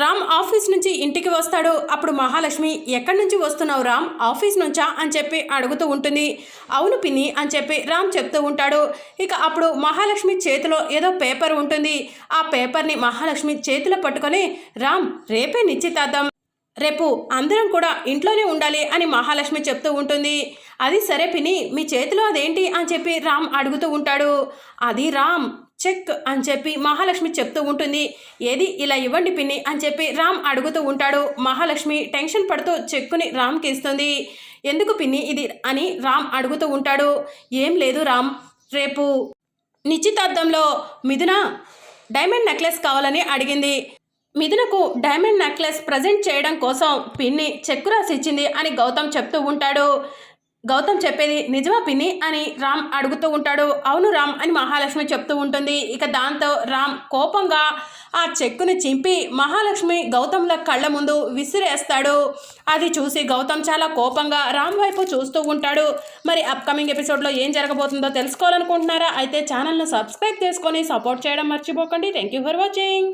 Ram office నుంచి ఇంటికి వస్తాడు. అప్పుడు మహాలక్ష్మి ఎక్కడి నుంచి వస్తున్నావు రామ్? ఆఫీస్ నుంచా? అని చెప్పి అడుగుతూ ఉంటుంది. అవును పిన్ని అని చెప్పి రామ్ చెప్తూ ఉంటాడు. ఇక అప్పుడు మహాలక్ష్మి చేతిలో ఏదో పేపర్ ఉంటుంది. ఆ పేపర్ని మహాలక్ష్మి చేతిలో పట్టుకొని రామ్ రేపే నిశ్చితార్థం. రేపు అందరం కూడా ఇంట్లోనే ఉండాలి అని మహాలక్ష్మి చెప్తూ ఉంటుంది. అది సరే పిని మీ చేతిలో అదేంటి అని చెప్పి రామ్ అడుగుతూ ఉంటాడు. అది రామ్ చెక్ అని చెప్పి మహాలక్ష్మి చెప్తూ ఉంటుంది. ఏది ఇలా ఇవ్వండి పిన్ని అని చెప్పి రామ్ అడుగుతూ ఉంటాడు. మహాలక్ష్మి టెన్షన్ పడుతూ చెక్కుని రామ్కి ఇస్తుంది. ఎందుకు పిన్ని ఇది అని రామ్ అడుగుతూ ఉంటాడు. ఏం లేదు రామ్ రేపు నిశ్చితార్థంలో మిథున డైమండ్ నెక్లెస్ కావాలని అడిగింది. మిథునకు డైమండ్ నెక్లెస్ ప్రజెంట్ చేయడం కోసం పిన్ని చెక్కు రాసి ఇచ్చింది అని గౌతమ్ చెప్తూ ఉంటాడు. గౌతమ్ చెప్పేది నిజమా పిన్ని? అని రామ్ అడుగుతూ ఉంటాడు. అవును రామ్ అని మహాలక్ష్మి చెప్తూ ఉంటుంది. ఇక దాంతో రామ్ కోపంగా ఆ చెక్కుని చింపి మహాలక్ష్మి గౌతమ్ల కళ్ళ ముందు విసిరేస్తాడు. అది చూసి గౌతమ్ చాలా కోపంగా రామ్ వైపు చూస్తూ ఉంటాడు. మరి అప్కమింగ్ ఎపిసోడ్లో ఏం జరగబోతుందో తెలుసుకోవాలనుకుంటున్నారా? అయితే ఛానల్ను సబ్స్క్రైబ్ చేసుకొని సపోర్ట్ చేయడం మర్చిపోకండి. Thank you for watching